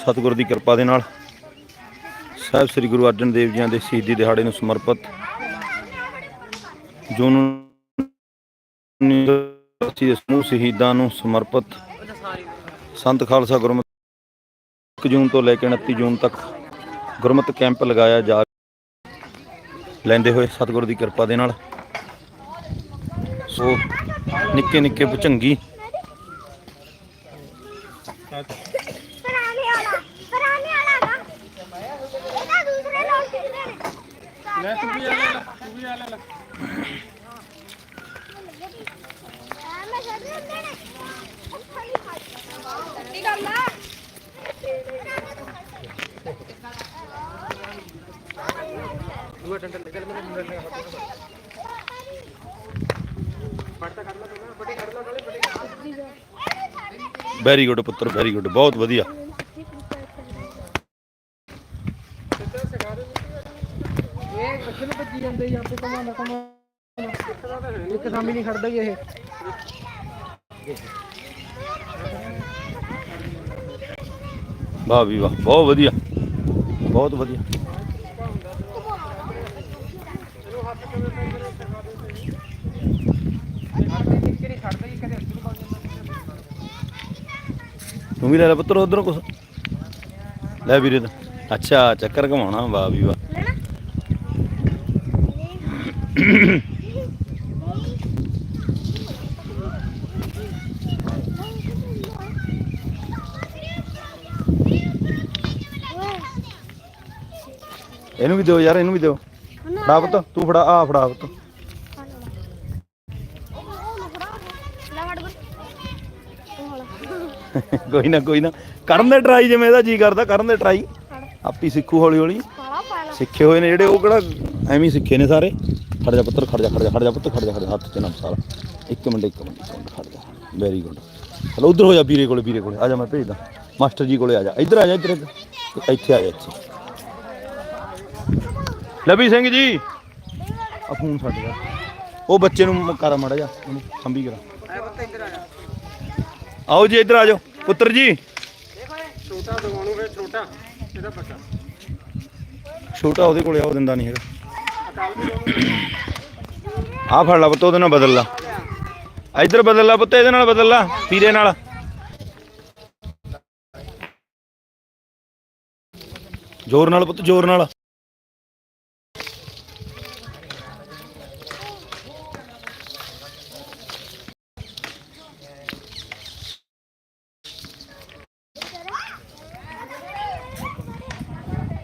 ਸਤਿਗੁਰ ਦੀ ਕਿਰਪਾ ਦੇ ਨਾਲ ਸਾਹਿਬ ਸ੍ਰੀ ਗੁਰੂ ਅਰਜਨ ਦੇਵ ਜੀਆਂ ਦੇ ਸ਼ਹੀਦੀ ਦਿਹਾੜੇ ਨੂੰ ਸਮਰਪਿਤ ਜੂਨ 1980 ਦੇ ਸਮੂਹ ਸ਼ਹੀਦਾਂ ਨੂੰ ਸਮਰਪਿਤ ਸੰਤ ਖਾਲਸਾ ਗੁਰਮਤਿ 1 ਜੂਨ ਤੋਂ ਲੈ ਕੇ 29 ਜੂਨ ਤੱਕ ਗੁਰਮਤਿ ਕੈਂਪ ਲਗਾਇਆ ਜਾ ਲੈਂਦੇ ਹੋਏ ਸਤਿਗੁਰ ਦੀ ਕਿਰਪਾ ਦੇ ਨਾਲ ਸੋ ਨਿੱਕੇ ਨਿੱਕੇ ਭੁਚੰਗੀ ਪੁਰਾਣੇ ਵਾਲਾ ਪੁਰਾਣੇ ਵਾਲਾ ਨਾ ਇਹਦਾ ਦੂਸਰੇ ਲੋਕ ਕਿਹਦੇ ਨੇ ਲੈ ਤੂੰ ਵੀ ਆ ਲੈ ਤੂੰ ਵੀ ਆ ਲੈ ਮੈਂ ਸਾਡੇ ਹੁੰਦੇ ਨੇ ਕੀ ਗੱਲ ਆ ਵੈਰੀ ਗੁੱਡ ਪੁੱਤਰ ਵੈਰੀ ਗੁੱਡ ਬਹੁਤ ਵਧੀਆ। ਇਹ ਬੱਚੇ ਨੂੰ ਭੱਜੀ ਜਾਂਦੇ ਜਾਂ ਤੇ ਕਮਾਂਦਾ ਕਮਾਂਦਾ ਇੱਕ ਸਾਮੀ ਨਹੀਂ ਖੜਦਾ ਹੀ ਇਹ। ਵਾਹ ਵੀ ਵਾਹ ਬਹੁਤ ਵਧੀਆ ਬਹੁਤ ਵਧੀਆ ਇੱਕ ਨਹੀਂ ਖੜਦਾ ਹੀ ਕਦੇ ਅੱਧੂ ਪਾ ਤੂੰ ਵੀ ਲੈ ਲੈ ਪੁੱਤਰ, ਉਧਰੋਂ ਕੁਛ। ਲੈ ਵੀਰੇ ਦਾ ਅੱਛਾ, ਚੱਕਰ ਘਮਾਉਣਾ, ਵਾਹ ਵੀ ਵਾਹ। ਇਹਨੂੰ ਵੀ ਦਿਓ ਯਾਰ, ਇਹਨੂੰ ਵੀ ਦਿਓ। ਫੜਾ ਪੁੱਤ, ਤੂੰ ਫੜਾ ਆ ਫੜਾ ਪੁੱਤ। ਕੋਈ ਨਾ ਕੋਈ ਨਾ। ਕਰਨ ਦੇ ਟਰਾਈ ਜਿਵੇਂ ਇਹਦਾ ਜੀ ਕਰਦਾ ਕਰਨ ਦੇ ਟਰਾਈ ਆਪੀ ਸਿੱਖੂ ਹੌਲੀ ਹੌਲੀ। ਸਿੱਖੇ ਹੋਏ ਨੇ ਜਿਹੜੇ ਉਹ ਕਿਹੜਾ ਐਵੇਂ ਹੀ ਸਿੱਖੇ ਨੇ ਸਾਰੇ। ਖੜ ਜਾ ਪੁੱਤਰ ਖੜ ਜਾ ਖੜ ਜਾ ਖੜ ਜਾ ਪੁੱਤ ਖੜ ਜਾ ਖੜ ਜਾ। ਹੱਥ ਚ ਨਾ ਸਾਰਾ ਇੱਕ ਮਿੰਟ ਇੱਕ ਮਿੰਟ ਇੱਕ ਮਿੰਟ ਖੜ ਜਾ। ਵੈਰੀ ਗੁੱਡ ਚਲੋ ਉਧਰ ਹੋ ਜਾ ਵੀਰੇ ਕੋਲੇ ਵੀਰੇ ਕੋਲੇ। ਆ ਜਾ ਮੈਂ ਭੇਜਦਾ। ਮਾਸਟਰ ਜੀ ਕੋਲੇ ਆ ਜਾ। ਇੱਧਰ ਆ ਜਾ ਇੱਧਰ। ਇੱਥੇ ਆ ਜਾ ਇੱਥੇ। ਲਵੀ ਸਿੰਘ ਜੀ। ਆ ਫੋਨ ਛੱਡ ਜਾ ਉਹ ਬੱਚੇ ਨੂੰ ਕਰ ਮਾੜਾ ਜਾ ਉਹਨੂੰ ਸੰਭੀ ਕਰਾ। ਆਓ ਜੀ ਇੱਧਰ ਆ ਜਾਓ। ਪੁੱਤਰ ਜੀ। ਛੋਟਾ ਦਵਾਉਣੂ ਫੇ ਛੋਟਾ ਇਹਦਾ ਬੱਚਾ ਛੋਟਾ ਉਹਦੇ ਕੋਲੇ ਆ ਉਹ ਦਿੰਦਾ ਨਹੀਂ ਹੈਗਾ। ਆ ਫੜ ਲਾ ਪੁੱਤ ਉਹਦੇ ਨਾਲ ਬਦਲ ਲਾ। ਇੱਧਰ ਬਦਲ ਲਾ ਪੁੱਤ ਇਹਦੇ ਨਾਲ ਬਦਲ ਲਾ ਪੀਰੇ ਨਾਲ। ਜ਼ੋਰ ਨਾਲ ਪੁੱਤ ਜ਼ੋਰ ਨਾਲ।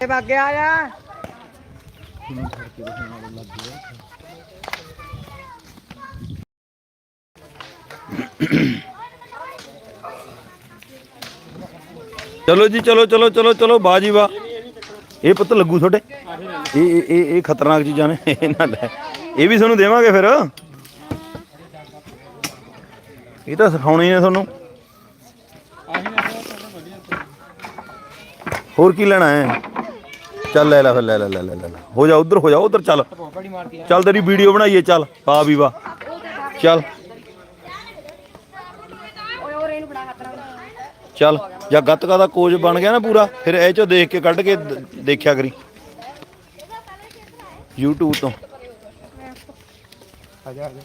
ਇਹ ਬਾਗੇ ਆ ਚਲੋ ਜੀ, ਚਲੋ ਚਲੋ ਚਲੋ ਚਲੋ, ਬਾਜੀ ਵਾ। ਇਹ ਪੁੱਤ ਲੱਗੂ ਤੁਹਾਡੇ? ਇਹ ਇਹ ਇਹ ਇਹ ਖਤਰਨਾਕ ਚੀਜ਼ਾਂ ਨੇ, ਇਹ ਨਾ ਲੈ। ਇਹ ਵੀ ਤੁਹਾਨੂੰ ਦੇਵਾਂਗੇ ਫਿਰ। ਇਹ ਤਾਂ ਸਿਖਾਉਣੇ ਨੇ ਤੁਹਾਨੂੰ। ਹੋਰ ਕੀ ਲੈਣਾ ਹੈ? ਚੱਲ ਲੈ ਲੈ ਫਿਰ ਲੈ ਲੈ ਲੈ ਲੈ ਲੈ ਲੈ। ਹੋ ਜਾ ਉਧਰ ਹੋ ਜਾ ਉਧਰ ਚੱਲ। ਚੱਲ ਤੇਰੀ ਵੀਡੀਓ ਬਣਾਈਏ ਚੱਲ। ਪਾ ਵੀ ਵਾ ਚੱਲ। ਓਏ ਓਏ ਇਹਨੂੰ ਬੜਾ ਖਤਰਾ ਚੱਲ। ਜਾਂ ਗੱਤਕਾ ਦਾ ਕੋਚ ਬਣ ਗਿਆ ਨਾ ਪੂਰਾ ਫਿਰ ਇਹ ਚੋਂ ਦੇਖ ਕੇ ਕੱਢ ਕੇ ਦ- ਦੇਖਿਆ ਕਰੀ। YouTube ਤੋਂ। ਆ ਜਾ ਆ ਜਾ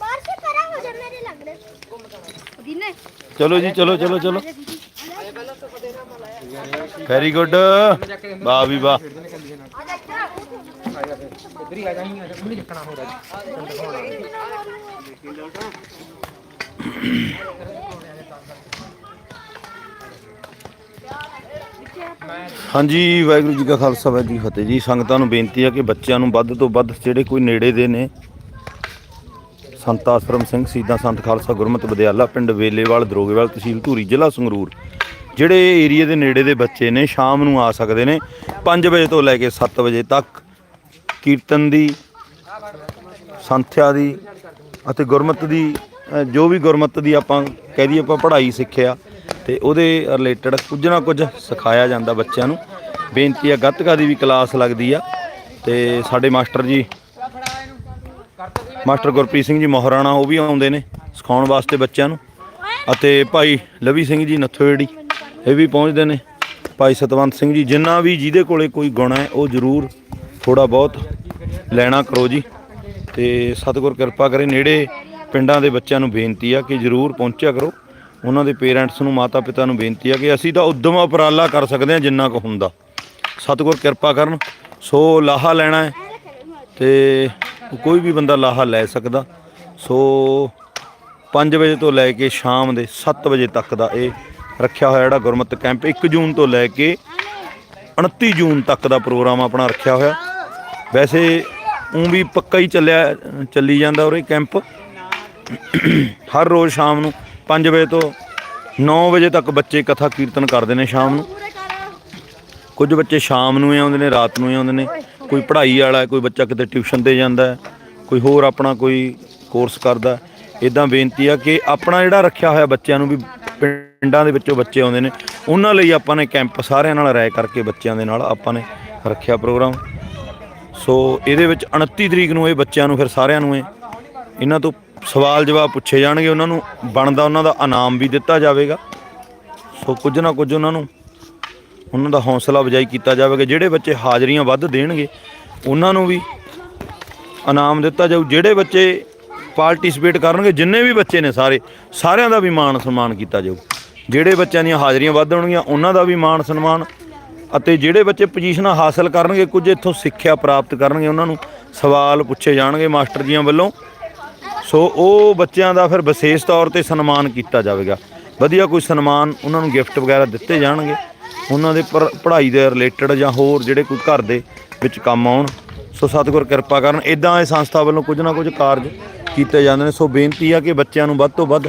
ਬਾਹਰ ਸੇ ਕਰਾ ਹੋ ਜਾ ਮੇਰੇ ਲੱਗ ਰਹੇ ਦਿਨੇ ਚਲੋ ਜੀ ਚਲੋ ਚਲੋ ਚਲੋ। ਵੈਰੀ ਗੁੱਡ ਵਾਹ ਵੀ ਵਾਹ। ਇੱਧਰ ਹੀ ਆ ਜਾ ਆ ਜਾ ਚੱਕਣਾ ਹੋ ਹਾਂਜੀ, ਵਾਹਿਗੁਰੂ ਜੀ ਕਾ ਖਾਲਸਾ, ਵਾਹਿਗੁਰੂ ਜੀ ਫਤਿਹ ਜੀ। ਸੰਗਤਾਂ ਨੂੰ ਬੇਨਤੀ ਹੈ ਕਿ ਬੱਚਿਆਂ ਨੂੰ ਵੱਧ ਤੋਂ ਵੱਧ ਜਿਹੜੇ ਕੋਈ ਨੇੜੇ ਦੇ ਨੇ, ਸੰਤ ਆਸਰਮ ਸਿੰਘ ਸੀਦਾ ਸੰਤ ਖਾਲਸਾ ਗੁਰਮਤਿ ਵਿਦਿਆਲਾ ਪਿੰਡ ਵੇਲੇਵਾਲ, ਦਰੋਗੇਵਾਲ ਤਹਿਸੀਲ ਧੂਰੀ, ਜ਼ਿਲ੍ਹਾ ਸੰਗਰੂਰ। ਜਿਹੜੇ ਏਰੀਆ ਦੇ ਨੇੜੇ ਦੇ ਬੱਚੇ ਨੇ, ਸ਼ਾਮ ਨੂੰ ਆ ਸਕਦੇ ਨੇ 5 ਵਜੇ ਤੋਂ ਲੈ ਕੇ 7 ਵਜੇ ਤੱਕ ਕੀਰਤਨ ਦੀ, ਸੰਥਿਆ ਦੀ ਅਤੇ ਗੁਰਮਤ ਦੀ ਜੋ ਵੀ ਗੁਰਮਤ ਦੀ ਆਪਾਂ ਕਹਿ ਦਈਏ, ਆਪਾਂ ਪੜ੍ਹਾਈ ਸਿੱਖਿਆ ਤੇ ਉਹਦੇ ਰਿਲੇਟਡ ਕੁਝ ਨਾ ਕੁਝ ਸਿਖਾਇਆ ਜਾਂਦਾ ਬੱਚਿਆਂ ਨੂੰ। ਬੇਨਤੀ ਆ, ਗੱਤਕਾ ਦੀ ਵੀ ਕਲਾਸ ਲੱਗਦੀ ਆ, ਤੇ ਸਾਡੇ ਮਾਸਟਰ ਜੀ, ਮਾਸਟਰ ਗੁਰਪ੍ਰੀਤ ਸਿੰਘ ਜੀ ਮੋਹਰਾਣਾ, ਉਹ ਵੀ ਆਉਂਦੇ ਨੇ ਸਿਖਾਉਣ ਵਾਸਤੇ ਬੱਚਿਆਂ ਨੂੰ। ਅਤੇ ਭਾਈ ਲਵੀ ਸਿੰਘ ਜੀ ਨੱਥੋੇੜੀ ਇਹ ਵੀ ਪਹੁੰਚਦੇ ਨੇ। ਭਾਈ ਸਤਵੰਤ ਸਿੰਘ ਜੀ, ਜਿੰਨਾ ਵੀ ਜਿਹਦੇ ਕੋਲੇ ਕੋਈ ਗੁਣ ਹੈ, ਉਹ ਜ਼ਰੂਰ ਥੋੜਾ ਬਹੁਤ ਲੈਣਾ ਕਰੋ ਜੀ। ਤੇ ਸਤਿਗੁਰ ਕਿਰਪਾ ਕਰੇ, ਨੇੜੇ ਪਿੰਡਾਂ ਦੇ ਬੱਚਿਆਂ ਨੂੰ ਬੇਨਤੀ ਆ ਕਿ ਜ਼ਰੂਰ ਪਹੁੰਚਿਆ ਕਰੋ। ਉਹਨਾਂ ਦੇ ਪੇਰੈਂਟਸ ਨੂੰ ਮਾਤਾ ਪਿਤਾ ਨੂੰ ਬੇਨਤੀ ਆ ਕਿ ਅਸੀਂ ਤਾਂ ਉਦਮ ਉਪਰਾਲਾ ਕਰ ਸਕਦੇ ਹਾਂ ਜਿੰਨਾ ਕੁ ਹੁੰਦਾ। ਸਤਿਗੁਰ ਕਿਰਪਾ ਕਰਨ, ਸੋ ਲਾਹਾ ਲੈਣਾ ਹੈ ਤੇ ਕੋਈ ਵੀ ਬੰਦਾ ਲਾਹਾ ਲੈ ਸਕਦਾ। ਸੋ 5 ਵਜੇ ਤੋਂ ਲੈ ਕੇ ਸ਼ਾਮ ਦੇ 7 ਵਜੇ ਤੱਕ ਦਾ ਇਹ ਰੱਖਿਆ ਹੋਇਆ ਜਿਹੜਾ ਗੁਰਮਤ ਕੈਂਪ 1 ਜੂਨ ਤੋਂ ਲੈ ਕੇ 29 ਜੂਨ ਤੱਕ ਦਾ ਪ੍ਰੋਗਰਾਮ ਆਪਣਾ ਰੱਖਿਆ ਹੋਇਆ। ਵੈਸੇ ਉਹ ਵੀ ਪੱਕਾ ਹੀ ਚੱਲਿਆ, ਚੱਲੀ ਜਾਂਦਾ ਉਰੇ ਕੈਂਪ। ਹਰ ਰੋਜ਼ ਸ਼ਾਮ ਨੂੰ 5 ਵਜੇ ਤੋਂ 9 ਵਜੇ ਤੱਕ ਬੱਚੇ ਕਥਾ ਕੀਰਤਨ ਕਰਦੇ ਨੇ ਸ਼ਾਮ ਨੂੰ। ਕੁਝ ਬੱਚੇ ਸ਼ਾਮ ਨੂੰ ਹੀ ਆਉਂਦੇ ਨੇ, ਰਾਤ ਨੂੰ ਹੀ ਆਉਂਦੇ ਨੇ। ਕੋਈ ਪੜ੍ਹਾਈ ਵਾਲਾ, ਕੋਈ ਬੱਚਾ ਕਿਤੇ ਟਿਊਸ਼ਨ ਤੇ ਜਾਂਦਾ ਕੋਈ ਹੋਰ ਆਪਣਾ ਕੋਈ ਕੋਰਸ ਕਰਦਾ ਇਦਾਂ ਬੇਨਤੀ ਆ ਕਿ ਆਪਣਾ ਜਿਹੜਾ ਰੱਖਿਆ ਹੋਇਆ ਬੱਚਿਆਂ ਨੂੰ ਵੀ ਪਿੰਡਾਂ ਦੇ ਵਿੱਚੋਂ ਬੱਚੇ ਆਉਂਦੇ ਨੇ। ਉਹਨਾਂ ਲਈ ਆਪਾਂ ਨੇ ਕੈਂਪ ਸਾਰਿਆਂ ਨਾਲ ਰਾਏ ਕਰਕੇ ਬੱਚਿਆਂ ਦੇ ਨਾਲ ਆਪਾਂ ਨੇ ਰੱਖਿਆ ਪ੍ਰੋਗਰਾਮ। ਸੋ ਇਹਦੇ ਵਿੱਚ 29 ਤਰੀਕ ਨੂੰ ਇਹ ਬੱਚਿਆਂ ਨੂੰ ਫਿਰ ਸਾਰਿਆਂ ਨੂੰ ਇਹ ਇਹਨਾਂ ਤੋਂ ਸਵਾਲ ਜਵਾਬ ਪੁੱਛੇ ਜਾਣਗੇ। ਉਹਨਾਂ ਨੂੰ ਬਣਦਾ ਉਹਨਾਂ ਦਾ ਇਨਾਮ ਵੀ ਦਿੱਤਾ ਜਾਵੇਗਾ। ਸੋ ਕੁਝ ਨਾ ਕੁਝ ਉਹਨਾਂ ਨੂੰ ਉਹਨਾਂ ਦਾ ਹੌਸਲਾ ਅਫਜ਼ਾਈ ਕੀਤਾ ਜਾਵੇਗਾ। ਜਿਹੜੇ ਬੱਚੇ ਹਾਜ਼ਰੀਆਂ ਵੱਧ ਦੇਣਗੇ, ਉਹਨਾਂ ਨੂੰ ਵੀ ਇਨਾਮ ਦਿੱਤਾ ਜਾਊ। ਜਿਹੜੇ ਬੱਚੇ ਪਾਰਟਿਸਿਪੇਟ ਕਰਨਗੇ, ਜਿੰਨੇ ਵੀ ਬੱਚੇ ਨੇ ਸਾਰੇ, ਸਾਰਿਆਂ ਦਾ ਵੀ ਮਾਣ ਸਨਮਾਨ ਕੀਤਾ ਜਾਊ। ਜਿਹੜੇ ਬੱਚਿਆਂ ਦੀਆਂ ਹਾਜ਼ਰੀਆਂ ਵੱਧ ਹੋਣਗੀਆਂ, ਉਹਨਾਂ ਦਾ ਵੀ ਮਾਣ ਸਨਮਾਨ ਅਤੇ ਜਿਹੜੇ ਬੱਚੇ ਪੋਜੀਸ਼ਨਾਂ ਹਾਸਲ ਕਰਨਗੇ, ਕੁਝ ਇੱਥੋਂ ਸਿੱਖਿਆ ਪ੍ਰਾਪਤ ਕਰਨਗੇ, ਉਹਨਾਂ ਨੂੰ ਸਵਾਲ ਪੁੱਛੇ ਜਾਣਗੇ ਮਾਸਟਰ ਜੀਆਂ ਵੱਲੋਂ। ਸੋ ਉਹ ਬੱਚਿਆਂ ਦਾ ਫਿਰ ਵਿਸ਼ੇਸ਼ ਤੌਰ ਤੇ ਸਨਮਾਨ ਕੀਤਾ ਜਾਵੇਗਾ। ਵਧੀਆ ਕੋਈ ਸਨਮਾਨ ਉਹਨਾਂ ਨੂੰ ਗਿਫਟ ਵਗੈਰਾ ਦਿੱਤੇ ਜਾਣਗੇ। ਉਹਨਾਂ ਦੇ ਪੜ੍ਹਾਈ ਦੇ ਰਿਲੇਟਡ ਜਾਂ ਹੋਰ ਜਿਹੜੇ ਕੋਈ ਘਰ ਦੇ ਵਿੱਚ ਕੰਮ ਆਉਣ। ਸੋ ਸਤਿਗੁਰ ਕਿਰਪਾ ਕਰਨ ਇਦਾਂ ਇਹ ਸੰਸਥਾ ਵੱਲੋਂ ਕੁਝ ਨਾ ਕੁਝ ਕਾਰਜ ਕੀਤੇ ਜਾਂਦੇ ਨੇ। ਸੋ ਬੇਨਤੀ ਆ ਕਿ ਬੱਚਿਆਂ ਨੂੰ ਵੱਧ ਤੋਂ ਵੱਧ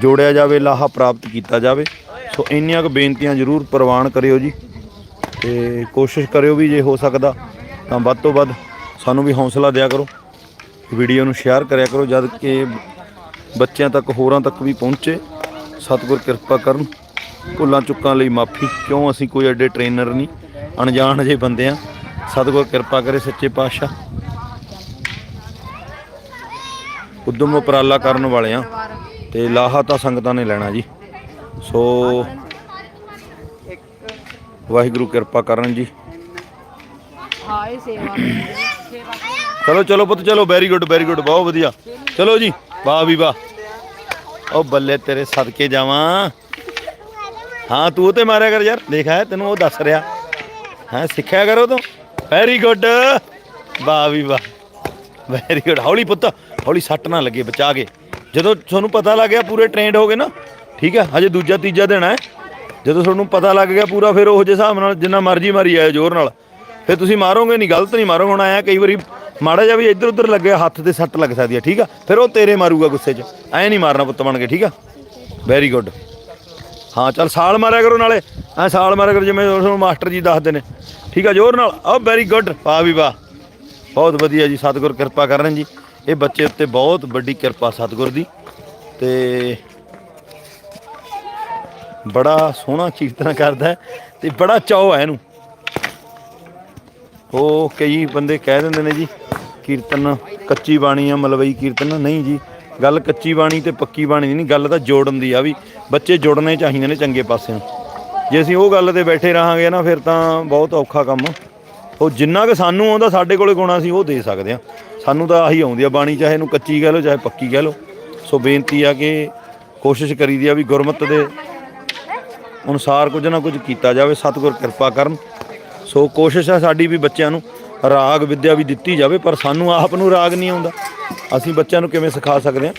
ਜੋੜਿਆ ਜਾਵੇ, ਲਾਹਾ ਪ੍ਰਾਪਤ ਕੀਤਾ ਜਾਵੇ। ਸੋ ਇੰਨੀਆਂ ਕੁ ਬੇਨਤੀਆਂ ਜ਼ਰੂਰ ਪ੍ਰਵਾਨ ਕਰਿਓ ਜੀ। ਤੇ ਕੋਸ਼ਿਸ਼ ਕਰਿਓ ਵੀ ਜੇ ਹੋ ਸਕਦਾ ਤਾਂ ਵੱਧ ਤੋਂ ਵੱਧ ਸਾਨੂੰ ਵੀ ਹੌਸਲਾ ਦਿਆ ਕਰੋ। ਵੀਡੀਓ ਨੂੰ ਸ਼ੇਅਰ ਕਰਿਆ ਕਰੋ, ਜਦ ਕਿ ਬੱਚਿਆਂ ਤੱਕ, ਹੋਰਾਂ ਤੱਕ ਵੀ ਪਹੁੰਚੇ। ਸਤਿਗੁਰ ਕਿਰਪਾ ਕਰਨ। ਭੁੱਲਾਂ ਚੁੱਕਾਂ ਲਈ ਮਾਫੀ। ਕਿਉਂ ਅਸੀਂ ਕੋਈ ਐਡੇ ਟ੍ਰੇਨਰ ਨਹੀਂ? ਅਣਜਾਣ ਜੇ ਬੰਦੇ ਆ। ਸਤਿਗੁਰ ਕਿਰਪਾ ਕਰੇ ਸੱਚੇ ਪਾਤਸ਼ਾਹ। ਉਦਮ ਉਪਰਾਲਾ ਕਰਨ ਵਾਲੇ ਆ। ਤੇ ਲਾਹਾ ਤਾਂ ਸੰਗਤਾਂ ਨੇ ਲੈਣਾ ਜੀ। ਸੋ ਵਾਹਿਗੁਰੂ ਕਿਰਪਾ ਕਰਨ ਜੀ। ਹਾਏ ਸੇਵਾ ਚਲੋ ਚਲੋ ਪੁੱਤ, ਚਲੋ ਵੈਰੀ ਗੁੱਡ ਵੈਰੀ ਗੁੱਡ ਬਹੁਤ ਵਧੀਆ। ਚਲੋ ਜੀ, ਵਾਹ ਵੀ ਵਾਹ। ਉਹ ਬੱਲੇ ਤੇਰੇ ਸਦਕੇ ਜਾਵਾਂ। ਹਾਂ, ਤੂੰ ਤੇ ਮਾਰਿਆ ਕਰ ਯਾਰ। ਦੇਖਾ ਤੈਨੂੰ ਉਹ ਦੱਸ ਰਿਹਾ। ਹਾਂ, ਸਿੱਖਿਆ ਕਰੋ ਤੂੰ। ਵੈਰੀ ਗੁੱਡ ਵਾਹ ਵੀ ਵਾਹ। ਵੈਰੀ ਗੁੱਡ ਹੌਲੀ ਪੁੱਤ। ਹੌਲੀ ਸੱਟ ਨਾ ਲੱਗੇ ਬਚਾ ਕੇ। ਜਦੋਂ ਤੁਹਾਨੂੰ ਪਤਾ ਲੱਗ ਗਿਆ ਪੂਰੇ ਟ੍ਰੇਨਡ ਹੋ ਗਏ ਨਾ, ਠੀਕ ਹੈ, ਹਜੇ ਦੂਜਾ ਤੀਜਾ ਦਿਨ ਹੈ। ਜਦੋਂ ਤੁਹਾਨੂੰ ਪਤਾ ਲੱਗ ਗਿਆ ਪੂਰਾ, ਫਿਰ ਉਹ ਜਿਹੇ ਹਿਸਾਬ ਨਾਲ ਜਿੰਨਾ ਮਰਜ਼ੀ ਮਾਰੀ ਆਇਓ ਜ਼ੋਰ ਨਾਲ। ਫਿਰ ਤੁਸੀਂ ਮਾਰੋਗੇ ਨਹੀਂ, ਗਲਤ ਨਹੀਂ ਮਾਰੋ। ਹੁਣ ਆਇਆ ਕਈ ਵਾਰੀ ਮਾੜਾ ਜਿਹਾ ਵੀ ਇੱਧਰ ਉੱਧਰ ਲੱਗਿਆ, ਹੱਥ ਤੇ ਸੱਟ ਲੱਗ ਸਕਦੀ ਹੈ, ਠੀਕ ਆ? ਫਿਰ ਉਹ ਤੇਰੇ ਮਾਰੂਗਾ ਗੁੱਸੇ 'ਚ। ਐ ਨਹੀਂ ਮਾਰਨਾ ਪੁੱਤ ਬਣ ਕੇ, ਠੀਕ ਆ? ਵੈਰੀ ਗੁੱਡ ਹਾਂ, ਚੱਲ ਸਾਲ ਮਾਰਿਆ ਕਰੋ ਨਾਲੇ। ਐ ਸਾਲ ਮਾਰਿਆ ਕਰੋ, ਜਿਵੇਂ ਤੁਹਾਨੂੰ ਮਾਸਟਰ ਜੀ ਦੱਸਦੇ ਨੇ। ਠੀਕ ਆ, ਜ਼ੋਰ ਨਾਲ। ਆ ਵੈਰੀ ਗੁੱਡ ਵਾਹ ਵੀ ਵਾਹ। ਬਹੁਤ ਵਧੀਆ ਜੀ, ਸਤਿਗੁਰ ਕਿਰਪਾ ਕਰਨ ਜੀ। ਇਹ ਬੱਚੇ ਉੱਤੇ ਬਹੁਤ ਵੱਡੀ ਕਿਰਪਾ ਸਤਿਗੁਰ ਦੀ ਤੇ ਬੜਾ ਸੋਹਣਾ ਕੀਰਤਨ ਕਰਦਾ ਹੈ ਤੇ ਬੜਾ ਚਾਅ ਹੈ ਇਹਨੂੰ। ਉਹ ਕਈ ਬੰਦੇ ਕਹਿ ਦਿੰਦੇ ਨੇ ਜੀ, ਕੀਰਤਨ ਕੱਚੀ ਬਾਣੀ ਆ, ਮਲਵਈ ਕੀਰਤਨ। ਨਹੀਂ ਜੀ, ਗੱਲ ਕੱਚੀ ਬਾਣੀ ਤੇ ਪੱਕੀ ਬਾਣੀ ਦੀ ਨਹੀਂ, ਗੱਲ ਤਾਂ ਜੋੜਨ ਦੀ ਆ ਵੀ ਬੱਚੇ ਜੋੜਨੇ ਚਾਹੀਦੇ ਨੇ ਚੰਗੇ ਪਾਸਿਓਂ। ਜੇ ਅਸੀਂ ਉਹ ਗੱਲ ਤੇ ਬੈਠੇ ਰਹਾਂਗੇ ਨਾ, ਫਿਰ ਤਾਂ ਬਹੁਤ ਔਖਾ ਕੰਮ। ਉਹ ਜਿੰਨਾ ਕਿ ਸਾਨੂੰ ਆਉਂਦਾ, ਸਾਡੇ ਕੋਲੇ ਗੁਣਾ ਸੀ ਉਹ ਦੇ ਸਕਦੇ ਆ ਸਾਨੂੰ ਤਾਂ ਆਹੀ ਆਉਂਦੀ ਆ ਬਾਣੀ ਚਾਹੇ ਇਹਨੂੰ ਕੱਚੀ ਕਹਿ ਲਓ ਚਾਹੇ ਪੱਕੀ ਕਹਿ ਲਓ। ਸੋ ਬੇਨਤੀ ਆ ਕਿ ਕੋਸ਼ਿਸ਼ ਕਰੀਦੀ ਆ ਵੀ ਗੁਰਮਤ ਦੇ ਅਨੁਸਾਰ ਕੁਝ ਨਾ ਕੁਝ ਕੀਤਾ ਜਾਵੇ ਸਤਿਗੁਰ ਕਿਰਪਾ ਕਰਨ। ਸੋ ਕੋਸ਼ਿਸ਼ ਹੈ ਸਾਡੀ ਵੀ ਬੱਚਿਆਂ ਨੂੰ ਰਾਗ ਵਿਦਿਆ ਵੀ ਦਿੱਤੀ ਜਾਵੇ ਪਰ ਸਾਨੂੰ ਆਪ ਨੂੰ ਰਾਗ ਨਹੀਂ ਆਉਂਦਾ। ਅਸੀਂ ਬੱਚਿਆਂ ਨੂੰ ਕਿਵੇਂ ਸਿਖਾ ਸਕਦੇ ਹਾਂ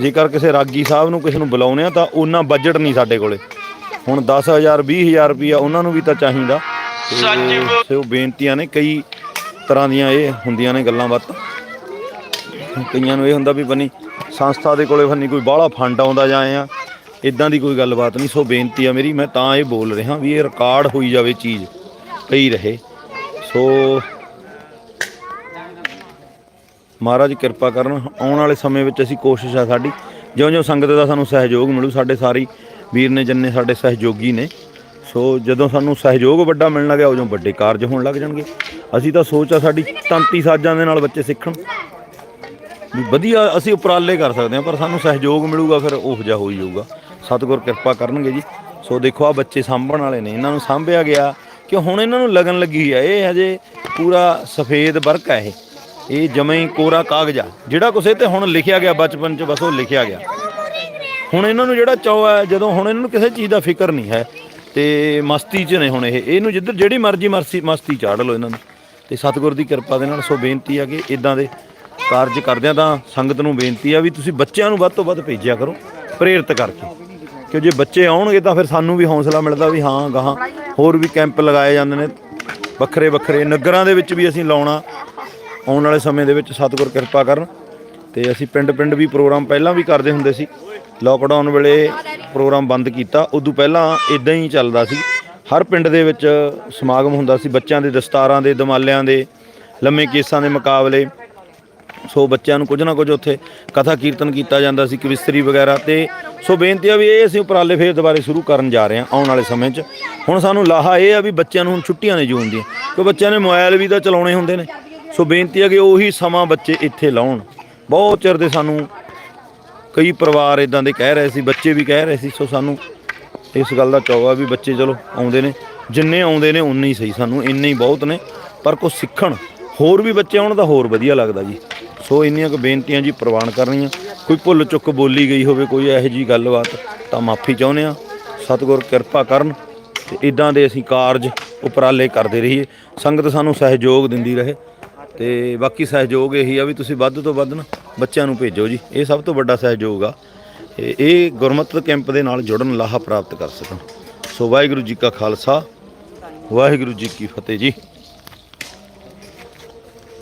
ਜੇਕਰ ਕਿਸੇ ਰਾਗੀ ਸਾਹਿਬ ਨੂੰ ਕਿਸੇ ਨੂੰ ਬੁਲਾਉਣੇ ਆ ਤਾਂ ਉਹਨਾਂ ਬਜਟ ਨਹੀਂ ਸਾਡੇ ਕੋਲੇ। ਹੁਣ 10000 20000 ਰੁਪਈਆ ਉਹਨਾਂ ਨੂੰ ਵੀ ਤਾਂ ਚਾਹੀਦਾ। ਸੋ ਬੇਨਤੀਆਂ ਨੇ ਕਈ ਤਰ੍ਹਾਂ ਦੀਆਂ ਇਹ ਹੁੰਦੀਆਂ ਨੇ ਗੱਲਾਂ ਬਾਤਾਂ। ਕਈਆਂ ਨੂੰ ਇਹ ਹੁੰਦਾ ਵੀ ਬਣੀ ਸੰਸਥਾ ਦੇ ਕੋਲੇ ਫੰਨੀ ਕੋਈ ਬਾਹਲਾ ਫੰਡ ਆਉਂਦਾ ਜਾਂ ਆ ਇਦਾਂ ਦੀ ਕੋਈ ਗੱਲਬਾਤ ਨਹੀਂ, ਸੋ ਬੇਨਤੀ ਆ ਮੇਰੀ, ਮੈਂ ਤਾਂ ਇਹ ਬੋਲ ਰਿਹਾ ਵੀ ਇਹ ਰਿਕਾਰਡ ਹੋਈ ਜਾਵੇ ਚੀਜ਼, ਪਈ ਰਹੇ। ਸੋ ਮਹਾਰਾਜ ਕਿਰਪਾ ਕਰਨ, ਆਉਣ ਵਾਲੇ ਸਮੇਂ ਵਿੱਚ ਅਸੀਂ ਕੋਸ਼ਿਸ਼ ਆ ਸਾਡੀ, ਜਿਉਂ-ਜਿਉਂ ਸੰਗਤ ਦਾ ਸਾਨੂੰ ਸਹਿਯੋਗ ਮਿਲੂ, ਸਾਡੇ ਸਾਰੀ ਵੀਰ ਨੇ ਜਿੰਨੇ ਸਾਡੇ ਸਹਿਯੋਗੀ ਨੇ, ਸੋ ਜਦੋਂ ਸਾਨੂੰ ਸਹਿਯੋਗ ਵੱਡਾ ਮਿਲਣ ਲੱਗਿਆ, ਉਦੋਂ ਵੱਡੇ ਕਾਰਜ ਹੋਣ ਲੱਗ ਜਾਣਗੇ। ਅਸੀਂ ਤਾਂ ਸੋਚ ਆ ਸਾਡੀ ਤੰਤੀ ਸਾਜ਼ਾਂ ਦੇ ਨਾਲ ਬੱਚੇ ਸਿੱਖਣ। ਵੀ ਵਧੀਆ ਅਸੀਂ ਉਪਰਾਲੇ ਕਰ ਸਕਦੇ ਹਾਂ, ਪਰ ਸਾਨੂੰ ਸਹਿਯੋਗ ਮਿਲੂਗਾ, ਫਿਰ ਉਹ ਜਿਹਾ ਹੋ ਹੀ ਜਾਊਗਾ। ਸਤਿਗੁਰ ਕਿਰਪਾ ਕਰਨਗੇ ਜੀ। ਸੋ ਦੇਖੋ ਆ ਬੱਚੇ ਸਾਂਭਣ ਵਾਲੇ ਨੇ, ਇਹਨਾਂ ਨੂੰ ਸਾਂਭਿਆ ਗਿਆ ਕਿ ਹੁਣ ਇਹਨਾਂ ਨੂੰ ਲਗਨ ਲੱਗੀ ਹੈ ਇਹ ਹਜੇ ਪੂਰਾ ਸਫੇਦ ਵਰਕ ਹੈ ਇਹ। ਇਹ ਜਮੇ ਹੀ ਕੋਰਾ ਕਾਗਜ਼ਾ ਜਿਹੜਾ ਕੁਛ ਇਹ ਤੇ ਹੁਣ ਲਿਖਿਆ ਗਿਆ, ਬਚਪਨ ਚ ਬਸ ਉਹ ਲਿਖਿਆ ਗਿਆ। ਹੁਣ ਇਹਨਾਂ ਨੂੰ ਜਿਹੜਾ ਚਾਅ ਹੈ ਜਦੋਂ ਹੁਣ ਇਹਨਾਂ ਨੂੰ ਕਿਸੇ ਚੀਜ਼ ਦਾ ਫਿਕਰ ਨਹੀਂ ਹੈ, ਤੇ ਮਸਤੀ 'ਚ ਨੇ ਹੁਣ ਇਹ। ਇਹਨੂੰ ਜਿੱਧਰ ਜਿਹੜੀ ਮਰਜ਼ੀ ਮਰਸੀ ਮਸਤੀ ਚਾੜ ਲਓ ਇਹਨਾਂ ਨੂੰ। ਤੇ ਸਤਿਗੁਰ ਦੀ ਕਿਰਪਾ ਦੇ ਨਾਲ ਸੋ ਬੇਨਤੀ ਆ ਕਿ ਇਦਾਂ ਦੇ ਕਾਰਜ ਕਰਦਿਆਂ ਤਾਂ ਸੰਗਤ ਨੂੰ ਬੇਨਤੀ ਆ ਵੀ ਤੁਸੀਂ ਬੱਚਿਆਂ ਨੂੰ ਵੱਧ ਤੋਂ ਵੱਧ ਭੇਜਿਆ ਕਰੋ, ਪ੍ਰੇਰਿਤ ਕਰਕੇ। ਕਿ ਜੇ ਬੱਚੇ ਆਉਣਗੇ ਤਾਂ ਫਿਰ ਸਾਨੂੰ ਵੀ ਹੌਸਲਾ ਮਿਲਦਾ ਵੀ ਹਾਂ, ਗਾਹਾਂ ਹੋਰ ਵੀ ਕੈਂਪ ਲਗਾਏ ਜਾਂਦੇ ਨੇ। ਵੱਖਰੇ ਵੱਖਰੇ ਨਗਰਾਂ ਦੇ ਵਿੱਚ ਵੀ ਅਸੀਂ ਲਾਉਣਾ, ਆਉਣ ਵਾਲੇ ਸਮੇਂ ਦੇ ਵਿੱਚ ਸਤਿਗੁਰ ਕਿਰਪਾ ਕਰਨ। ਤੇ ਅਸੀਂ ਪਿੰਡ ਪਿੰਡ ਵੀ ਪ੍ਰੋਗਰਾਮ ਪਹਿਲਾਂ ਵੀ ਕਰਦੇ ਹੁੰਦੇ ਸੀ। ਲੋਕਡਾਊਨ ਵੇਲੇ ਪ੍ਰੋਗਰਾਮ ਬੰਦ ਕੀਤਾ, ਉਦੋਂ ਪਹਿਲਾਂ ਇਦਾਂ ਹੀ ਚੱਲਦਾ ਸੀ। ਹਰ ਪਿੰਡ ਦੇ ਵਿੱਚ ਸਮਾਗਮ ਹੁੰਦਾ ਸੀ, ਬੱਚਿਆਂ ਦੇ ਦਸਤਾਰਾਂ ਦੇ, ਦਮਾਲਿਆਂ ਦੇ, ਲੰਮੇ ਕੇਸਾਂ ਦੇ ਮੁਕਾਬਲੇ। ਸੋ ਬੱਚਿਆਂ ਨੂੰ ਕੁਝ ਨਾ ਕੁਝ ਉੱਥੇ ਕਥਾ ਕੀਰਤਨ ਕੀਤਾ ਜਾਂਦਾ ਸੀ, ਕਵਿਸਤਰੀ ਵਗੈਰਾ ਤੇ ਸੋ ਬੇਨਤੀ ਆ ਵੀ ਇਹ ਅਸੀਂ ਉਪਰਾਲੇ ਫੇਰ ਦੁਬਾਰੇ ਸ਼ੁਰੂ ਕਰਨ ਜਾ ਰਹੇ ਹਾਂ ਆਉਣ ਵਾਲੇ ਸਮੇਂ 'ਚ। ਹੁਣ ਸਾਨੂੰ ਲਾਹਾ ਇਹ ਆ ਵੀ ਬੱਚਿਆਂ ਨੂੰ ਹੁਣ ਛੁੱਟੀਆਂ ਨੇ ਜੂਨ ਦੀਆਂ ਕਿ ਬੱਚਿਆਂ ਨੇ ਮੋਬਾਈਲ ਵੀ ਤਾਂ ਚਲਾਉਣੇ ਹੁੰਦੇ ਨੇ। ਸੋ ਬੇਨਤੀ ਆ ਕਿ ਉਹੀ ਸਮਾਂ ਬੱਚੇ ਇੱਥੇ ਲਾਉਣ। ਬਹੁਤ ਚਿਰ ਦੇ ਸਾਨੂੰ ਕਈ ਪਰਿਵਾਰ ਇਦਾਂ ਦੇ ਕਹਿ ਰਹੇ ਸੀ, ਬੱਚੇ ਵੀ ਕਹਿ ਰਹੇ ਸੀ, ਸੋ ਸਾਨੂੰ ਇਸ ਗੱਲ ਦਾ ਚਾਅ ਆ ਵੀ ਬੱਚੇ ਚਲੋ ਆਉਂਦੇ ਨੇ, ਜਿੰਨੇ ਆਉਂਦੇ ਨੇ ਉਨੇ ਹੀ ਸਹੀ, ਸਾਨੂੰ ਇੰਨੇ ਹੀ ਬਹੁਤ ਨੇ, ਪਰ ਕੁਝ ਸਿੱਖਣ, ਹੋਰ ਵੀ ਬੱਚੇ ਆਉਣ ਤਾਂ ਹੋਰ ਵਧੀਆ ਲੱਗਦਾ ਜੀ। ਸੋ ਇੰਨੀਆਂ ਕੁ ਬੇਨਤੀਆਂ ਜੀ ਪ੍ਰਵਾਨ ਕਰਨੀਆਂ। ਕੋਈ ਭੁੱਲ ਚੁੱਕ ਬੋਲੀ ਗਈ ਹੋਵੇ, ਕੋਈ ਇਹੋ ਜੀ ਗੱਲਬਾਤ, ਤਾਂ ਮਾਫੀ ਚਾਹੁੰਦੇ ਆ ਸਤਿਗੁਰ ਕਿਰਪਾ ਕਰਨ ਤੇ ਇਦਾਂ ਦੇ ਅਸੀਂ ਕਾਰਜ ਉਪਰਾਲੇ ਕਰਦੇ ਰਹੀਏ। ਸੰਗਤ ਸਾਨੂੰ ਸਹਿਯੋਗ ਦਿੰਦੀ ਰਹੇ ਤੇ ਬਾਕੀ ਸਹਿਯੋਗ ਇਹੀ ਆ ਵੀ ਤੁਸੀਂ ਵੱਧ ਤੋਂ ਵੱਧ ਨਾ ਬੱਚਿਆਂ ਨੂੰ ਭੇਜੋ ਜੀ। ਇਹ ਸਭ ਤੋਂ ਵੱਡਾ ਸਹਿਯੋਗ ਆ। ਇਹ ਗੁਰਮਤਿ ਕੈਂਪ ਦੇ ਨਾਲ ਜੁੜਨ ਲਾਹਾ ਪ੍ਰਾਪਤ ਕਰ ਸਕਣ। ਸੋ ਵਾਹਿਗੁਰੂ ਜੀ ਕਾ ਖਾਲਸਾ, ਵਾਹਿਗੁਰੂ ਜੀ ਕੀ ਫਤਿਹ ਜੀ।